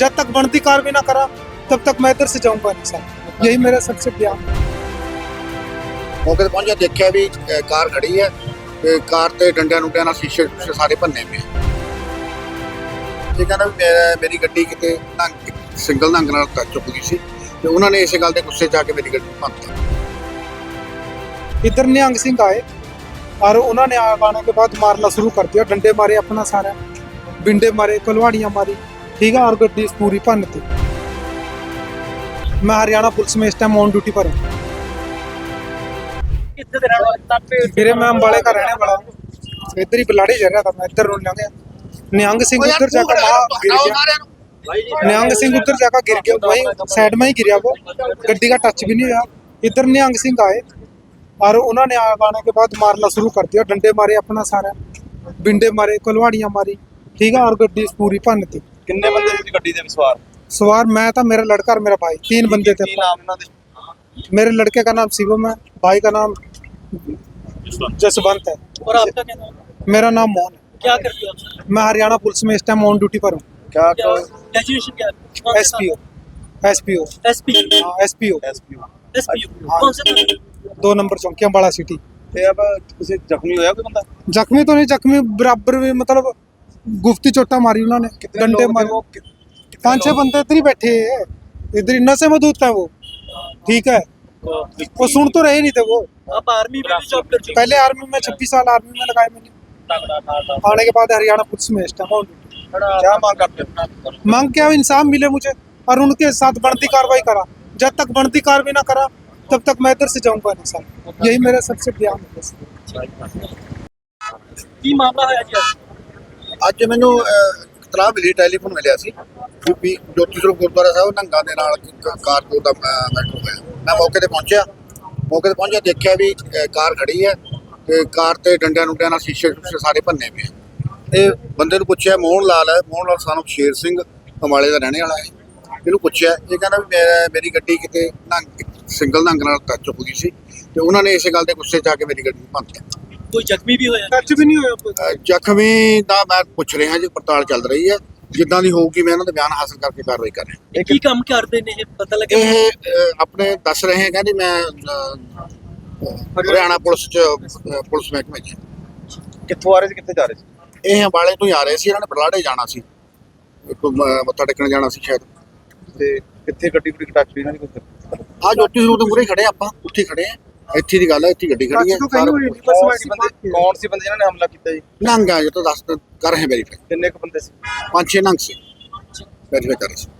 जब तक बनती कार्रवाई ना करा तब तक मैं इधर से जाऊंगा नहीं सर यही मेरा सबसे प्यार ਮੌਕੇ ਤੇ ਪਹੁੰਚਿਆ ਦੇਖਿਆ ਵੀ ਅ, ਕਾਰ ਖੜੀ ਹੈ ਤੇ ਕਾਰ ਤੇ ਡੰਡਿਆਂ ਡੁੰਡਿਆਂ ਨਾਲ ਸ਼ੀਸ਼ੇ ਸ਼ੂਸ਼ੇ ਸਾਰੇ ਭੰਨੇ ਪਏ ਤੇ ਕਹਿੰਦਾ ਵੀ ਮੇਰਾ- ਮੇਰੀ ਗੱਡੀ ਕਿਤੇ ਢੰਗ ਸਿੰਗਲ ਢੰਗ ਨਾਲ ਟੱਚ ਚੁੱਕ ਗਈ ਸੀ ਤੇ ਉਹਨਾਂ ਨੇ ਇਸੇ ਗੱਲ ਦੇ ਗੁੱਸੇ 'ਚ ਆ ਕੇ ਮੇਰੀ ਗੱਡੀ ਨੂੰ ਭੰਨਤਾ इधर निहंग सिंह आए और उन्होंने आ- आने के बाद मारना शुरू कर दिया डंडे मारे अपना सारा बिंडे मारे कलवाड़ियाँ मारी ਠੀਕ ਆ ਔਰ ਗੱਡੀ ਪੂਰੀ ਭੰਨ ਤੇ ਮੈਂ ਹਰਿਆਣਾ ਪੁਲਿਸ ਮੇਂ ਇਸ ਟਾਈਮ ਔਨ ਡਿਊਟੀ ਪਰ ਹਾਂ ਕਿੱਥੇ ਦੇ ਰਹਿਣਾ ਤਾਪੇ ਫਿਰੇ ਮੈਂ ਅੰਬਾਲੇ ਘਰ ਰਹਿਣੇ ਵਾਲਾ ਹਾਂ ਇੱਧਰ ਹੀ ਬਲਾੜੇ ਜਾ ਰਿਹਾ ਤਾਂ ਮੈਂ ਇੱਧਰ ਨੂੰ ਲੰਘਿਆ ਨਿਹੰਗ ਸਿੰਘ ਉੱਧਰ ਜਾ ਕੇ ਮਾ ਗਿਰ ਗਿਆ ਨਿਹੰਗ ਸਿੰਘ ਉੱਧਰ ਜਾ ਕੇ ਗਿਰ ਗਿਆ ਵਹੀ ਸਾਈਡ ਮੈਂ ਹੀ ਗਿਰਿਆ ਉਹ ਗੱਡੀ ਦਾ ਟੱਚ ਵੀ ਨਹੀਂ ਹੋਇਆ ਇੱਧਰ ਨਿਹੰਗ ਸਿੰਘ ਆਏ ਔਰ ਉਹਨਾਂ ਨੇ ਆਣੇ ਕੇ ਬਾਅਦ ਮਾਰਨਾ ਸ਼ੁਰੂ ਕਰ ਦਿੱਤਾ ਡੰਡੇ ਮਾਰੇ ਆਪਣਾ ਸਾਰਾ ਬਿੰਡੇ ਮਾਰੇ ਕੁਲਵਾੜੀਆਂ ਮਾਰੀ ਠੀਕ ਆ ਔਰ ਗੱਡੀ ਪੂਰੀ ਭੰਨ ਤੇ ਕਿੰਨੇ ਬੰਦੇ ਸੀ ਗੱਡੀ ਦੇ ਸਵਾਰ सवार मैं था मेरा लड़का और मेरा भाई तीन बंदे थे ਕੀ ਨਾਮ ਉਹਨਾਂ ਦੇ मेरे लड़के का नाम शिवम है भाई का नाम जसवंत है और आपका क्या नाम है? मेरा नाम मोहन है क्या करते हो आप सर? मैं हरियाणा पुलिस में इस टाइम ऑन ड्यूटी पर हूँ ਕਿਆ क्या ग्रेजुएशन क्या है कौन S P O S P O S P S P O SPO S P कौन सा दो नंबर चौकी अम्बाड़ा सिटी ਤੇ ਅਬ ਕਿਸੇ ਜ਼ਖਮੀ ਹੋਇਆ ਕੋਈ ਬੰਦਾ ਜ਼ਖਮੀ तो नहीं जख्मी बराबर भी मतलब गुफ्ती चोटा मारी उन्होंने डंडे मारे पांच छह बंदे इधर ही बैठे है इधर इन्ना से मौजूद था वो ठीक है वो सुन तो रहे नहीं थे वो आप आर्मी में जॉब कर पहले आर्मी में छब्बीस साल आर्मी में लगाए मैंने आने के बाद हरियाणा पुलिस में क्या मांग करते मांग क्या इंसाफ मिले मुझे और उनके साथ बढ़ती कार्रवाई करा जब तक बढ़ती कार्रवाई ना करा तब तक मैं इधर से जाऊंगा नहीं सर यही मेरा सबसे ध्यान है मामला है ਅੱਜ ਮੈਨੂੰ ਇਤਲਾਹ ਮਿਲੀ ਟੈਲੀਫੋਨ ਮਿਲਿਆ ਸੀ ਵੀ ਜੋਤੀ ਸਰੂਪ ਗੁਰਦੁਆਰਾ ਸਾਹਿਬ ਨੰਗਾ ਦੇ ਨਾਲ ਕਾਰਪੋਰ ਦਾ ਮੈਟਰ ਹੋਇਆ ਮੈਂ ਮੌਕੇ ਤੇ ਪਹੁੰਚਿਆ ਮੌਕੇ ਤੇ ਪਹੁੰਚਿਆ ਦੇਖਿਆ ਵੀ ਕਾਰ ਖੜੀ ਹੈ ਤੇ ਕਾਰ ਤੇ ਡੰਡਿਆਂ ਨੂੰ ਨਾਲ ਸ਼ੀਸ਼ੇ ਸ਼ੀਸ਼ੇ ਸਾਰੇ ਭੰਨੇ ਪਏ ਤੇ ਬੰਦੇ ਨੂੰ ਪੁੱਛਿਆ ਮੋਹਨ ਲਾਲ ਹੈ ਮੋਹਨ ਲਾਲ ਸਾਨੂੰ ਸ਼ੇਰ ਸਿੰਘ ਹਮਾਲੇ ਦਾ ਰਹਿਣੇ ਵਾਲਾ ਹੈ ਇਹਨੂੰ ਪੁੱਛਿਆ ਇਹ ਕਹਿੰਦਾ ਵੀ ਮੇਰੀ ਗੱਡੀ ਕਿਤੇ ਨੰਗ ਸਿੰਗਲ ਨੰਗ ਨਾਲ ਟੱਚ ਹੋ ਗਈ ਸੀ ਤੇ ਉਹਨਾਂ ਨੇ ਇਸੇ ਗੱਲ ਦੇ ਗੁੱਸੇ 'ਚ ਆ ਕੇ ਮੇਰੀ ਗੱਡੀ ਨੂੰ ਭੰਨ ਦਿੱਤਾ ਕੋਈ ਜ਼ਖਮੀ ਵੀ ਹੋਇਆ ਟੱਚ ਵੀ ਨਹੀਂ ਹੋਇਆ ਜ਼ਖਮੀ ਦਾ ਮੈਂ ਪੁੱਛ ਰਿਹਾ ਜੀ ਪੜਤਾਲ ਚੱਲ ਰਹੀ ਹੈ ਜਿੱਦਾਂ ਦੀ ਹੋਊਗੀ ਮੈਂ ਇਹਨਾਂ ਦਾ ਬਿਆਨ ਹਾਸਲ ਕਰਕੇ ਕਾਰਵਾਈ ਕਰ ਇਹ ਕੀ ਕੰਮ ਕਰਦੇ ਨੇ ਇਹ ਪਤਾ ਲੱਗਿਆ ਇਹ ਆਪਣੇ ਦੱਸ ਰਹੇ ਹੈ ਕਹਿੰਦੇ ਮੈਂ ਹਰਿਆਣਾ ਪੁਲਿਸ ਚ ਪੁਲਿਸ ਮਹਿਕਮੇ ਚ ਕਿੱਥੋਂ ਆ ਰਹੇ ਸੀ ਕਿੱਥੇ ਜਾ ਰਹੇ ਸੀ ਇਹ ਅੰਬਾਲੇ ਤੋਂ ਹੀ ਆ ਰਹੇ ਸੀ ਇਹਨਾਂ ਨੇ ਬਲਾੜੇ ਜਾਣਾ ਸੀ ਮੱਥਾ ਟੇਕਣ ਜਾਣਾ ਸੀ ਸ਼ਾਇਦ ਤੇ ਕਿੱਥੇ ਗੱਡੀ ਗੁੱਡੀ ਟੱਚ ਹੋਈ ਇਹਨਾਂ ਦੀ ਕੋਈ ਆ ਜੋਤੀ ਸਰੂਪ ਦੇ ਮੂਰੇ ਖੜੇ ਆਪਾਂ ਉੱਥੇ ਖੜੇ ਆ ਇੱਥੇ ਦੀ ਗੱਲ ਹੈ ਇੱਥੇ ਗੱਡੀ ਖੜੀ ਹੈ ਬਸ ਕੌਣ ਸੀ ਬੰਦੇ ਕੌਣ ਸੀ ਬੰਦੇ ਜਿਨ੍ਹਾਂ ਨੇ ਹਮਲਾ ਕੀਤਾ ਜੀ ਨੰਗ ਆ ਜੋ ਤਾਂ ਦੱਸ ਕਰ ਰਹੇ ਵੈਰੀਫਾਈ ਕਿੰਨੇ ਕੁ ਬੰਦੇ ਸੀ ਪੰਜ ਛੇ ਨੰਗ ਸੀ ਵੈਰੀਫਾਈ ਕਰ ਰਹੇ ਸੀ